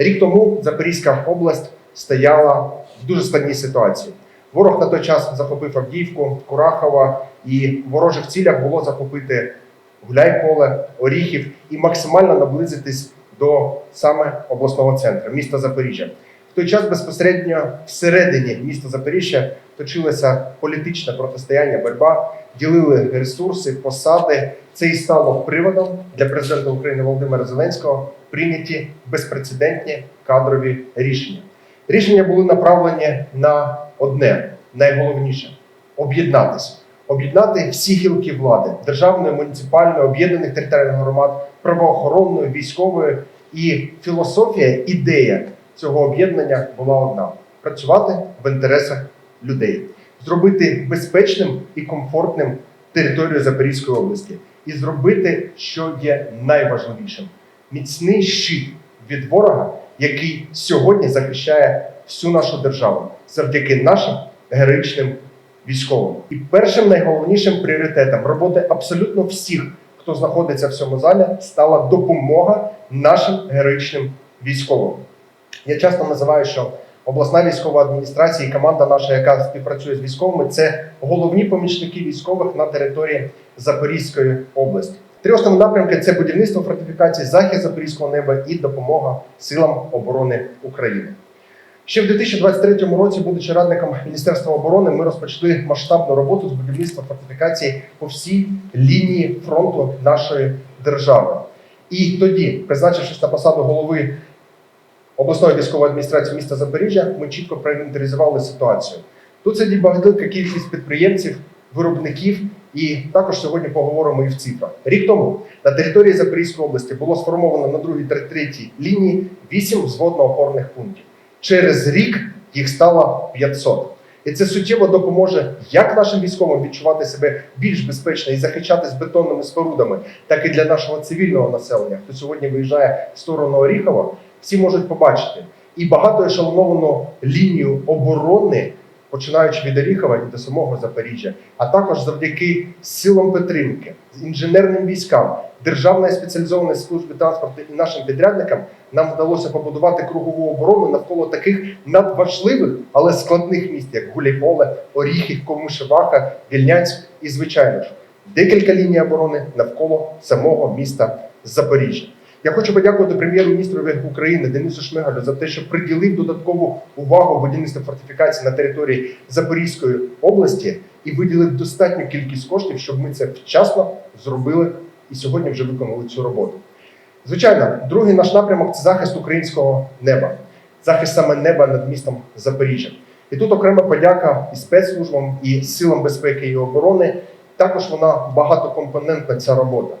Рік тому Запорізька область стояла в дуже складній ситуації. Ворог на той час захопив Авдіївку, Курахова, і в ворожих цілях було захопити Гуляйполе, Оріхів і максимально наблизитись до саме обласного центру, міста Запоріжжя. В той час безпосередньо всередині міста Запоріжжя точилося політичне протистояння, боротьба, ділили ресурси, посади. Це і стало приводом для президента України Володимира Зеленського прийняті безпрецедентні кадрові рішення. Рішення були направлені на одне, найголовніше об'єднатися, об'єднати всі гілки влади державної, муніципальної, об'єднаних територіальних громад, правоохоронної, військової. І філософія, ідея цього об'єднання була одна: працювати в інтересах людей, зробити безпечним і комфортним територію Запорізької області, і зробити, що є найважливішим міцний щит від ворога, який сьогодні захищає всю нашу державу завдяки нашим героїчним військовим. І першим найголовнішим пріоритетом роботи абсолютно всіх, хто знаходиться в цьому залі, стала допомога нашим героїчним військовим. Я часто називаю, що обласна військова адміністрація і команда наша, яка співпрацює з військовими, це головні помічники військових на території Запорізької області. Три основні напрямки це будівництво фортифікацій, захист запорізького неба і допомога силам оборони України. Ще в 2023 році, будучи радником Міністерства оборони, ми розпочали масштабну роботу з будівництва фортифікацій по всій лінії фронту нашої держави. І тоді, призначившись на посаду голови обласної військової адміністрації міста Запоріжжя, ми чітко проінвентаризували ситуацію. Тут сидить багатька кількість підприємців, виробників, і також сьогодні поговоримо і в цифрах. Рік тому на території Запорізької області було сформовано на другій та третій лінії 8 взводно-опорних пунктів. Через рік їх стало 500. І це суттєво допоможе як нашим військовим відчувати себе більш безпечно і захищатись бетонними спорудами, так і для нашого цивільного населення, хто сьогодні виїжджає в сторону Оріхова, всі можуть побачити і багато ешелоновану лінію оборони, починаючи від Оріхова і до самого Запоріжжя, а також завдяки силам підтримки, інженерним військам, Державної спеціалізованої служби транспорту і нашим підрядникам нам вдалося побудувати кругову оборону навколо таких надважливих, але складних міст, як Гуляйполе, Оріхів, Комишеваха, Вільнянськ і, звичайно ж, декілька ліній оборони навколо самого міста Запоріжжя. Я хочу подякувати прем'єр-міністру України Денису Шмигалю за те, що приділив додаткову увагу будівництву фортифікацій на території Запорізької області і виділив достатню кількість коштів, щоб ми це вчасно зробили і сьогодні вже виконали цю роботу. Звичайно, другий наш напрямок це захист українського неба, захист саме неба над містом Запоріжжя. І тут окрема подяка і спецслужбам, і силам безпеки і оборони. Також вона багатокомпонентна ця робота.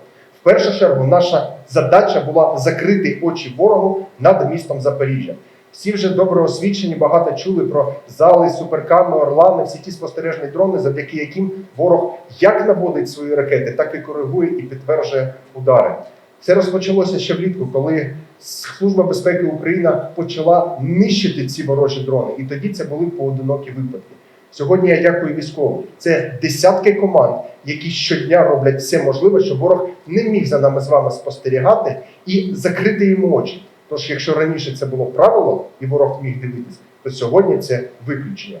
Першу чергу, наша задача була закрити очі ворогу над містом Запоріжжя. Всі вже добре освічені, багато чули про зали, суперками, орлани, всі ті спостережні дрони, завдяки яким ворог як наводить свої ракети, так і коригує і підтверджує удари. Це розпочалося ще влітку, коли Служба безпеки України почала нищити ці ворожі дрони, і тоді це були поодинокі випадки. Сьогодні я дякую військовим. Це десятки команд, які щодня роблять все можливе, щоб ворог не міг за нами з вами спостерігати і закрити йому очі. Тож, якщо раніше це було правило, і ворог міг дивитися, то сьогодні це виключення.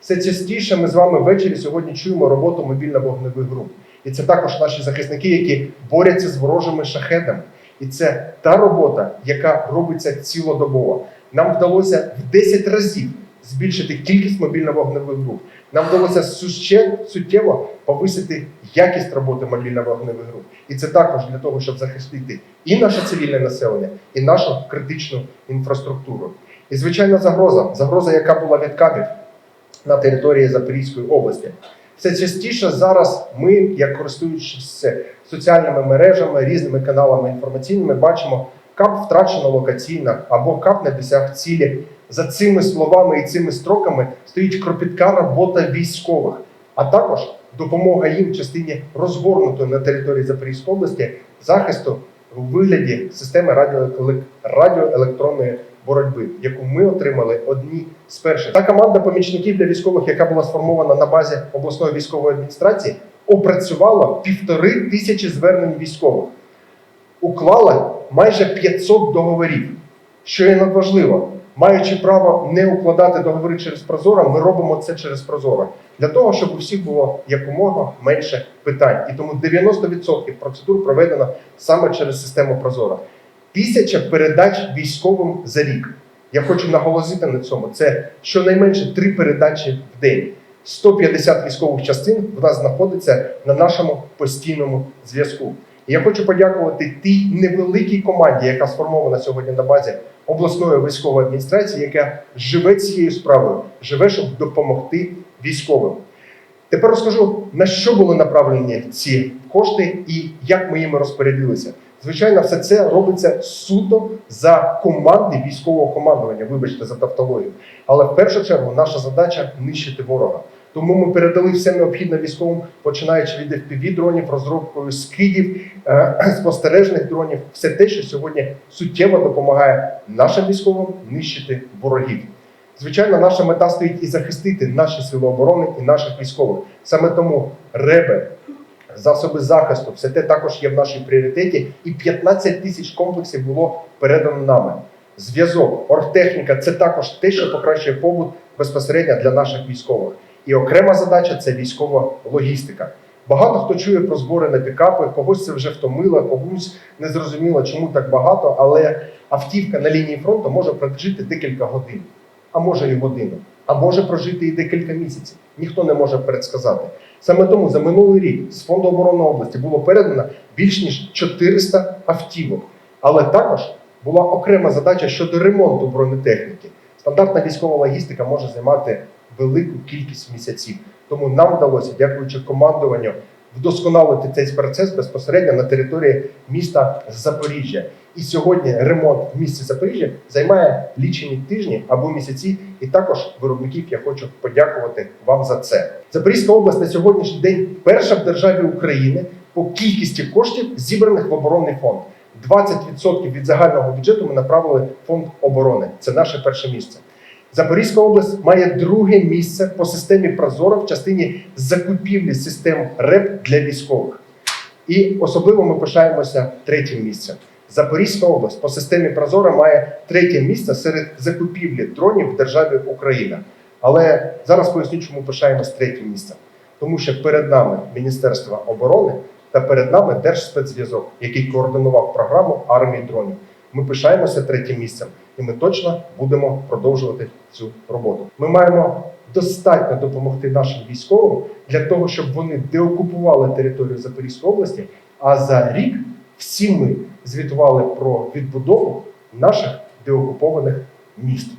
Все частіше ми з вами ввечері сьогодні чуємо роботу мобільно-вогневих груп. І це також наші захисники, які борються з ворожими шахедами. І це та робота, яка робиться цілодобово. Нам вдалося в 10 разів збільшити кількість мобільно-вогневих груп. Нам вдалося суттєво повисити якість роботи мобільно-вогневих груп. І це також для того, щоб захистити і наше цивільне населення, і нашу критичну інфраструктуру. І звичайна загроза, загроза, яка була від кабів на території Запорізької області. Все частіше зараз ми, як користуючись соціальними мережами, різними каналами інформаційними, бачимо кап втрачено локаційно або кап не досяг цілі. За цими словами і цими строками стоїть кропітка робота військових, а також допомога їм в частині розгорнутої на території Запорізької області захисту у вигляді системи радіоелектронної боротьби, яку ми отримали одні з перших. Та команда помічників для військових, яка була сформована на базі обласної військової адміністрації, опрацювала півтори тисячі звернень військових, уклала майже 500 договорів. Що є надважливо, маючи право не укладати договори через Прозоро, ми робимо це через Прозоро для того, щоб у всіх було якомога менше питань. І тому 90% процедур проведено саме через систему Прозоро. Тисяча передач військовим за рік. Я хочу наголосити на цьому. Це щонайменше три передачі в день. 150 військових частин в нас знаходиться на нашому постійному зв'язку. Я хочу подякувати тій невеликій команді, яка сформована сьогодні на базі обласної військової адміністрації, яка живе цією справою, живе, щоб допомогти військовим. Тепер розкажу, на що були направлені ці кошти і як ми їми розпорядилися. Звичайно, все це робиться суто за команди військового командування. Вибачте за тавтологію. Але в першу чергу наша задача нищити ворога. Тому ми передали все необхідне військовим, починаючи від fpv дронів, розробкою скидів, е, спостережних дронів, все те, що сьогодні суттєво допомагає нашим військовим нищити ворогів. Звичайно, наша мета стоїть і захистити наші сили оборони і наших військових. Саме тому реби, засоби захисту, все те також є в нашій пріоритеті, і 15 тисяч комплексів було передано нами. Зв'язок, оргтехніка це також те, що покращує побут безпосередньо для наших військових. І окрема задача це військова логістика. Багато хто чує про збори на пікапи, когось це вже втомило, комусь не зрозуміло, чому так багато, але автівка на лінії фронту може прожити декілька годин, а може і годину, а може прожити і декілька місяців. Ніхто не може предсказати. Саме тому за минулий рік з фонду оборони області було передано більш ніж 400 автівок. Але також була окрема задача щодо ремонту бронетехніки. Стандартна військова логістика може займати велику кількість місяців. Тому нам вдалося, дякуючи командуванню, вдосконалити цей процес безпосередньо на території міста Запоріжжя. І сьогодні ремонт в місті Запоріжжя займає лічені тижні або місяці. І також виробників я хочу подякувати вам за це. Запорізька область на сьогоднішній день перша в державі України по кількості коштів зібраних в оборонний фонд. 20% від загального бюджету ми направили в фонд оборони. Це наше перше місце. Запорізька область має друге місце по системі Прозоро в частині закупівлі систем РЕП для військових. І особливо ми пишаємося третім місцем. Запорізька область по системі Прозоро має третє місце серед закупівлі дронів в державі Україна. Але зараз поясню, чому пишаємось третім місцем. Тому що перед нами Міністерство оборони та перед нами Держспецзв'язок, який координував програму армії дронів. Ми пишаємося третім місцем, і ми точно будемо продовжувати цю роботу. Ми маємо достатньо допомогти нашим військовим для того, щоб вони деокупували територію Запорізької області. А за рік всі ми звітували про відбудову наших деокупованих міст.